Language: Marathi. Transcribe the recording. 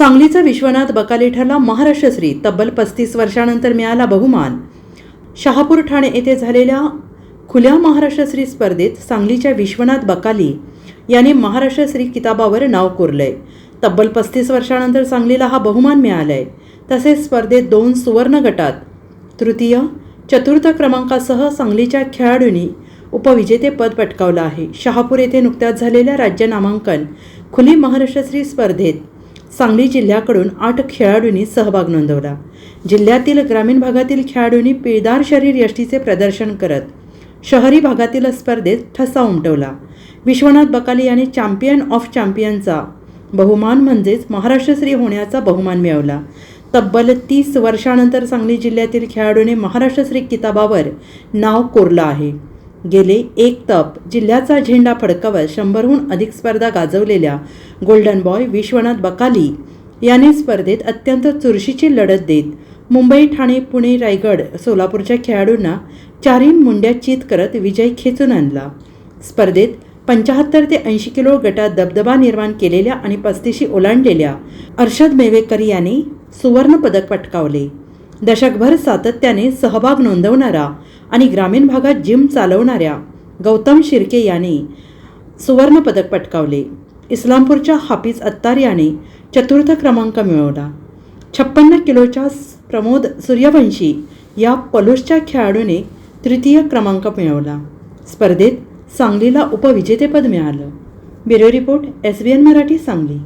सांगलीचा विश्वनाथ बकाली ठरला महाराष्ट्रश्री तब्बल पस्तीस वर्षानंतर मिळाला बहुमान. शहापूर ठाणे येथे झालेल्या खुल्या महाराष्ट्रश्री स्पर्धेत सांगलीच्या विश्वनाथ बकाली याने महाराष्ट्रश्री किताबावर नाव कोरलंय. तब्बल पस्तीस वर्षानंतर सांगलीला हा बहुमान मिळालाय. तसेच स्पर्धेत दोन सुवर्ण गटात तृतीय चतुर्थ क्रमांकासह सांगलीच्या खेळाडूंनी उपविजेतेपद पटकावलं आहे. शहापूर येथे नुकत्याच झालेल्या राज्य नामांकन खुली महाराष्ट्रश्री स्पर्धेत सांगली जिल्ह्याकडून आठ खेळाडूंनी सहभाग नोंदवला. जिल्ह्यातील ग्रामीण भागातील खेळाडूंनी पिळदार शरीर यष्टीचे प्रदर्शन करत शहरी भागातील स्पर्धेत ठसा उमटवला. विश्वनाथ बकाली यांनी चॅम्पियन ऑफ चॅम्पियनचा बहुमान म्हणजेच महाराष्ट्रश्री होण्याचा बहुमान मिळवला. तब्बल तीस वर्षानंतर सांगली जिल्ह्यातील खेळाडूने महाराष्ट्रश्री किताबावर नाव कोरलं आहे. गेले एक तप. जिल्ह्याचा झेंडा फडकवत शंभरहून अधिक स्पर्धा गाजवलेल्या गोल्डन बॉय विश्वनाथ बकाली याने स्पर्धेत अत्यंत चुरशीची लढत देत मुंबई ठाणे पुणे रायगड सोलापूरच्या खेळाडूंना चारही मुंड्या चित करत विजय खेचून आणला. स्पर्धेत पंचाहत्तर ते ऐंशी किलो गटात दबदबा निर्माण केलेल्या आणि पस्तीशी ओलांडलेल्या अर्षद मेवेकर यांनी सुवर्णपदक पटकावले. दशकभर सातत्याने सहभाग नोंदवणारा आणि ग्रामीण भागात जिम चालवणाऱ्या गौतम शिर्के याने सुवर्णपदक पटकावले. इस्लामपूरच्या हाफिज अत्तार याने चतुर्थ क्रमांक मिळवला. छप्पन्न किलोच्या प्रमोद सूर्यवंशी या पलूसच्या खेळाडूने तृतीय क्रमांक मिळवला. स्पर्धेत सांगलीला उपविजेतेपद मिळालं. Bureau report S B N Marathi Sangli.